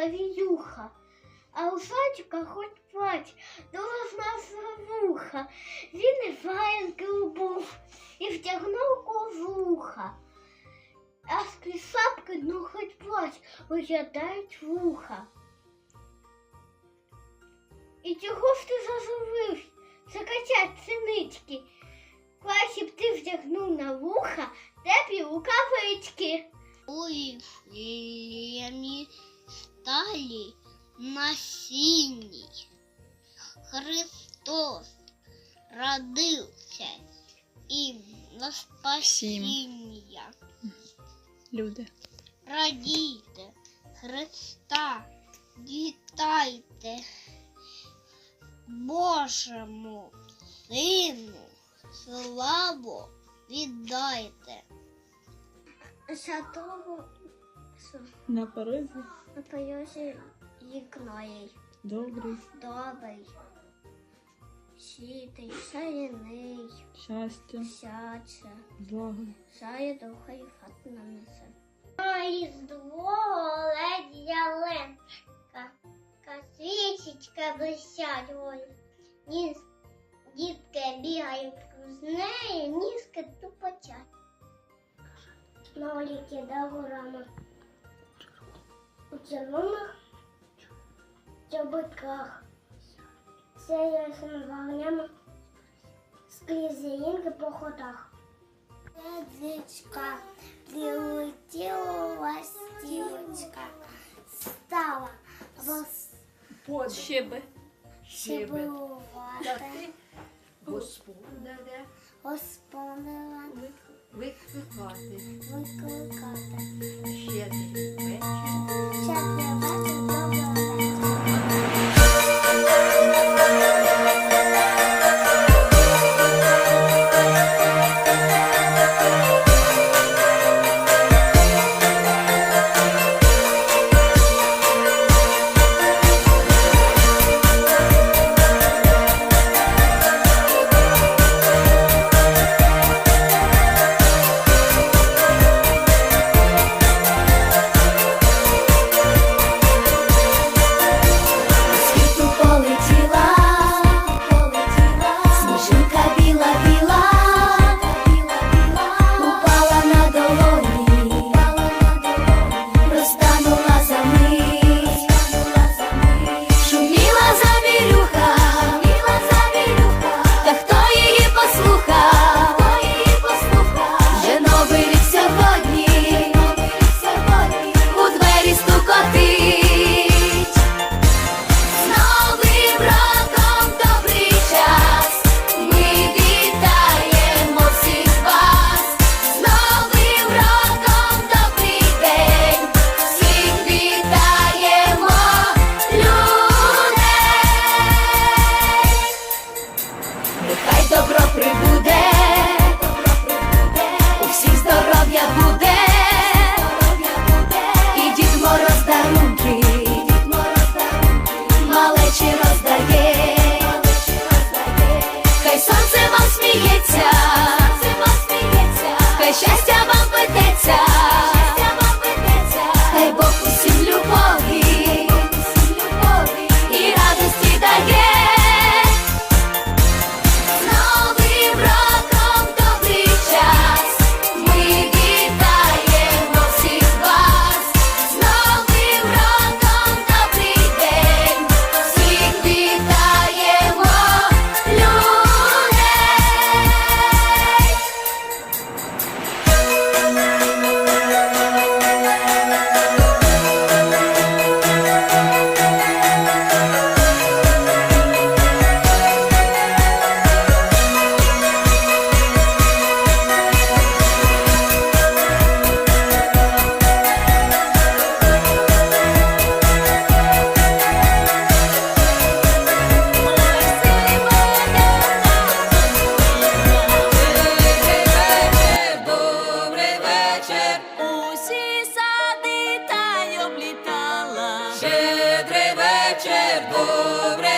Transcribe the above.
Ілюха. А у садика хоч плать, должна вуха. Він і ваєнки убув і втягнув кожуха. А з сапки, ну хоч плать, виглядають вуха. І чого ж ти зазовився? Закачать синички. Краще б ти вдягнув на вуха теплі рукавички. Ой, сталі на. Христос родився і на спасіння. Люди. Радійте, Христа, вітайте, Божому Сину, славу віддайте. Святого На порозі напоюся вікної. добрий, Добрий, сітий, шаяний, щастя, сяче, благо. шає духа і фат нанесе. Різдво ледь яленка, свічечка блищать ой. Ніс, дітки бігають з нею, ніжки тупочать. На оліки до рано. У червоних чоботках. Сяє вогнями скрізь зіїнки по ходах. Язичка прилетіла ластівочка, стала Под щеби. розшибувати, Господаря господаря викликати. викликати. Щедрий вечір. Щедрий вечір, guitar Ojcze Boże.